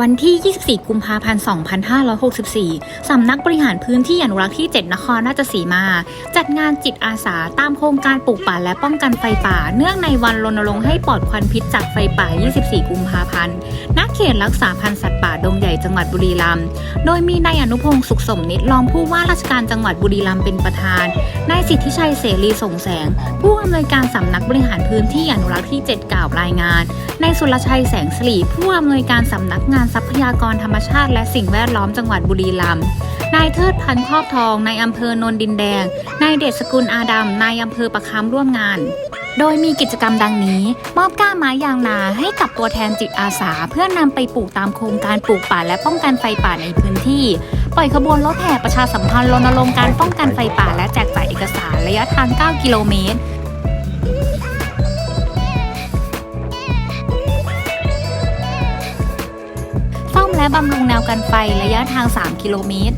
วันที่ 24 กุมภาพันธ์ 2564 สำนักบริหารพื้นที่อนุรักษ์ที่ 7 นครราชสีมา จัดงานจิตอาสาตามโครงการปลูกป่าและป้องกันไฟป่า เนื่องในวันรณรงค์ให้ปลอดควันพิษจากไฟป่า 24 กุมภาพันธ์ ณ เขตรักษาพันธุ์สัตว์ป่าดงใหญ่จังหวัดบุรีรัมย์ โดยมีนายอนุพงศ์สุขสมนิตรองผู้ว่าราชการจังหวัดบุรีรัมย์เป็นประธาน นายสิทธิชัยเสรีส่งแสง ผู้อำนวยการสำนักบริหารพื้นที่อนุรักษ์ที่ 7 กล่าวรายงาน นายสุรชัยแสงสิริผู้อำนวยการสำนักงานทรัพยากรธรรมชาติและสิ่งแวดล้อมจังหวัดบุรีรัมย์นายเทิดพันธ์ครอบทองนายอำเภอโนนดินแดง นายเดชสกุลอาดำนายอำเภอประคำร่วมงาน โดยมีกิจกรรมดังนี้ มอบก้าไม้ยางนาให้กับตัวแทนจิตอาสา เพื่อนำไปปลูกตามโครงการปลูกป่าและป้องกันไฟป่าในพื้นที่ ปล่อยขบวนรถแห่ประชาสัมพันธ์รณรงค์การป้องกันไฟป่าและแจกจ่ายเอกสารระยะทาง 9 กิโลเมตร และบำรุงแนวกันไฟระยะทาง 3 กิโลเมตร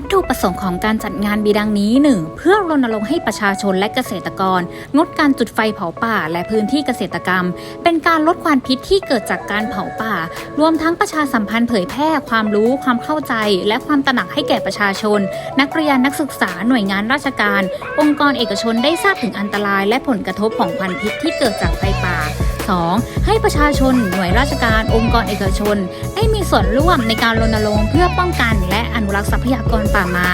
วัตถุประสงค์ของการจัดงานมีดังนี้ 1. เพื่อรณรงค์ให้ประชาชนและเกษตรกร งดการจุดไฟเผาป่าและพื้นที่เกษตรกรรม เป็นการลดควันพิษที่เกิดจากการเผาป่า รวมทั้งประชาสัมพันธ์เผยแพร่ ความรู้ความเข้าใจ และความตระหนักให้แก่ประชาชน นักเรียนนักศึกษาหน่วยงานราชการ องค์กรเอกชนได้ทราบถึงอันตราย และผลกระทบของควันพิษที่เกิดจากไฟป่า 2. ให้ประชาชน หน่วยราชการ องค์กรเอกชน ได้มีส่วนร่วมในการรณรงค์เพื่อป้องกัน และอนุรักษ์ทรัพยากรป่าไม้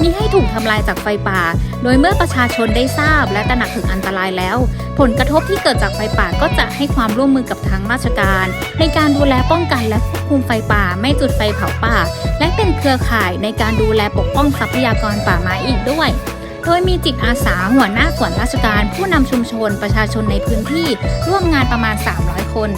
มิให้ถูกทำลายจากไฟป่า โดยเมื่อประชาชนได้ทราบ และตระหนักถึงอันตรายแล้ว ผลกระทบที่เกิดจากไฟป่าก็จะให้ความร่วมมือกับทางราชการ ในการดูแลป้องกันและควบคุมไฟป่า ไม่จุดไฟเผาป่า และเป็นเครือข่ายในการดูแลปกป้องทรัพยากรป่าไม้อีกด้วย โดยมีจิตอาสาหัวหน้าส่วนราชการ ผู้นำชุมชนประชาชนในพื้นที่ร่วมงานประมาณ 300 คน